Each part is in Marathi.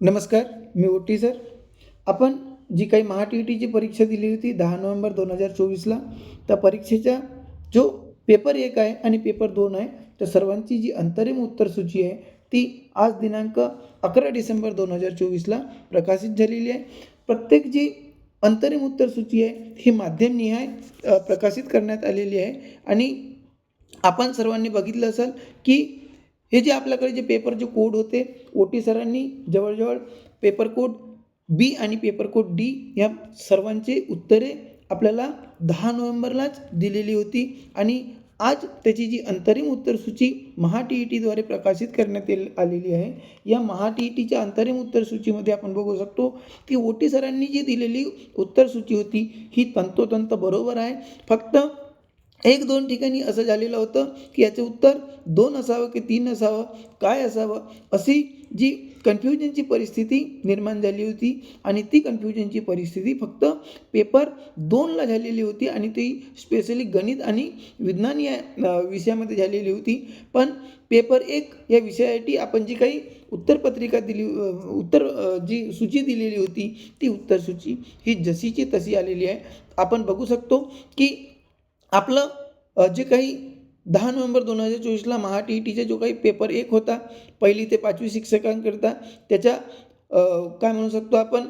नमस्कार मी ओटी सर. आपण जी काही महा टी ई टीची परीक्षा दिली होती दहा नोव्हेंबर दोन हजार चोवीसला त्या परीक्षेचा जो पेपर एक आहे आणि पेपर दोन आहे त्या सर्वांची जी अंतरिम उत्तरसूची आहे ती आज दिनांक अकरा डिसेंबर दोन हजार चोवीसला प्रकाशित झालेली आहे. प्रत्येक जी अंतरिम उत्तरसूची आहे ही माध्यमनिहाय प्रकाशित करण्यात आलेली आहे. आणि आपण सर्वांनी बघितलं असेल की हे जे आपल्याकडे जे पेपरचे कोड होते ओ टी सरांनी जवळजवळ पेपर कोड बी आणि पेपर कोड डी या सर्वांची उत्तरे आपल्याला दहा नोव्हेंबरलाच दिलेली होती आणि आज त्याची जी अंतरिम उत्तरसूची महा टी ई टीद्वारे प्रकाशित करण्यात येल आलेली आहे. या महा टी ई टीच्या अंतरिम उत्तरसूचीमध्ये आपण बघू शकतो की ओ टी सरांनी जी दिलेली उत्तरसूची होती ही तंतोतंत बरोबर आहे. फक्त एक दोन ठिकाणी असं झालेलं होतं की याचं उत्तर दोन असावं की तीन असावं काय असावं अशी जी कन्फ्युजनची परिस्थिती निर्माण झाली होती आणि ती कन्फ्युजनची परिस्थिती फक्त पेपर दोनला झालेली होती आणि ती स्पेशली गणित आणि विज्ञान या विषयामध्ये झालेली होती. पण पेपर एक या विषयासाठी आपण जी काही उत्तरपत्रिका दिली उत्तर जी सूची दिलेली होती ती उत्तरसूची ही जशीची तशी आलेली आहे. आपण बघू शकतो की आपलं जे काही दहा नोव्हेंबर दोन हजार चोवीसला महा टी ई टीचा जो काही पेपर एक होता पहिली ते पाचवी शिक्षकांकरिता त्याच्या काय म्हणू शकतो आपण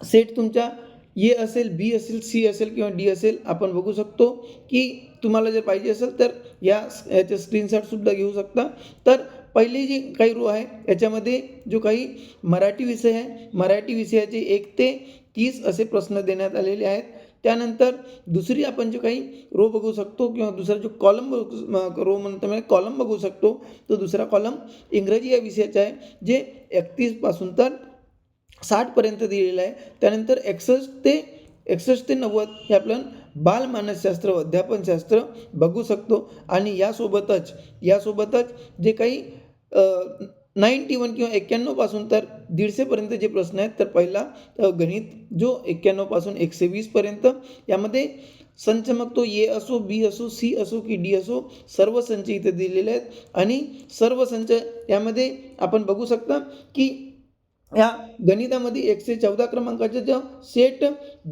सेट तुमच्या ए असेल बी असेल सी असेल किंवा डी असेल आपण बघू शकतो की तुम्हाला जर पाहिजे असेल तर या याचे स्क्रीनशॉटसुद्धा घेऊ शकता. तर पहिली जी काही रो आहे याच्यामध्ये जो काही मराठी विषय आहे मराठी विषयाचे एक ते तीस असे प्रश्न देण्यात आलेले आहेत. त्यानंतर दुसरी आपण जे काही रो बघू शकतो किंवा दुसरा जो कॉलम बघू रो म्हणतो म्हणजे कॉलम बघू शकतो तो दुसरा कॉलम इंग्रजी या विषयाचा आहे जे एकतीसपासून तर साठपर्यंत दिलेलं आहे. त्यानंतर एकसष्ट ते एकसष्ट ते नव्वद हे आपण बालमानसशास्त्र अध्यापनशास्त्र बघू शकतो. आणि यासोबतच यासोबतच जे काही नाईंटी वन किंवा एक्क्याण्णवपासून तर दीडशेपर्यंत जे प्रश्न आहेत तर पहिला गणित जो एक्क्याण्णवपासून एकशे वीसपर्यंत यामध्ये संच मग तो ए असो बी असो सी असो की डी असो सर्व संच इथे दिलेले आहेत. आणि सर्व संच यामध्ये आपण बघू शकता की या गणितामध्ये एकशे चौदा क्रमांकाचा जो सेट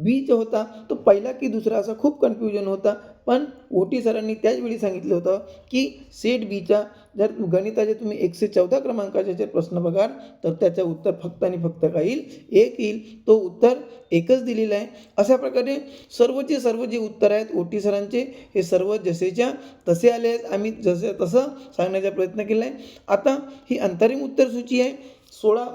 बी जो होता तो पहिला की दुसरा असा खूप कन्फ्युजन होता. पण ओ टी सरांनी त्याच वेळी सांगितलं होतं की सेट बीचा जर गणिताचे तुम्ही एकशे चौदा क्रमांकाचे जर प्रश्न बघाल तर त्याचं उत्तर फक्त आणि फक्त काय येईल? एक येईल. तो उत्तर एकच दिलेला आहे. अशा प्रकारे सर्वचे सर्व जे उत्तर आहेत ओ टी सरांचे हे सर्व जसेच्या तसे आले आहेत. आम्ही जसे तसं सांगण्याचा प्रयत्न केला आहे. आता ही अंतरिम उत्तरसूची आहे. सोळा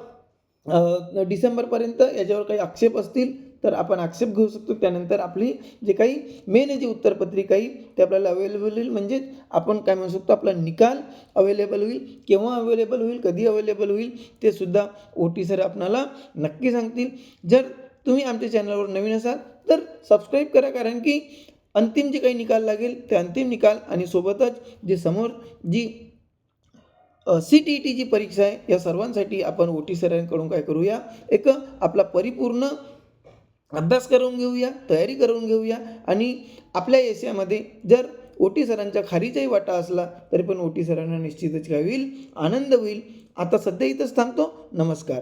डिसेंबरपर्यंत याच्यावर काही आक्षेप असतील तर आपण आक्षेप घेऊ शकतो. त्यानंतर आपली जे काही मेन जी उत्तरपत्रिका येईल ते आपल्याला अवेलेबल होईल. म्हणजे आपण काय म्हणू शकतो आपला निकाल अवेलेबल होईल. केव्हा अवेलेबल होईल कधी अवेलेबल होईल ते सुद्धा ओ टी सर आपणाला नक्की सांगतील. जर तुम्ही आमच्या चॅनलवर नवीन असाल तर सबस्क्राईब करा. कारण की अंतिम जे काही निकाल लागेल ते अंतिम निकाल आणि सोबतच जे समोर जी सी टी ई टीची परीक्षा आहे या सर्वांसाठी आपण ओ टी सरांकडून काय करूया? एक आपला परिपूर्ण अभ्यास करून घेऊया तयारी करून घेऊया आणि आपल्या एशियामध्ये जर ओ टी सरांच्या खारीचाही वाटा असला तरी पण ओ टी सरांना निश्चितच काय होईल? आनंद होईल. आता सध्या इथंच थांबतो. नमस्कार.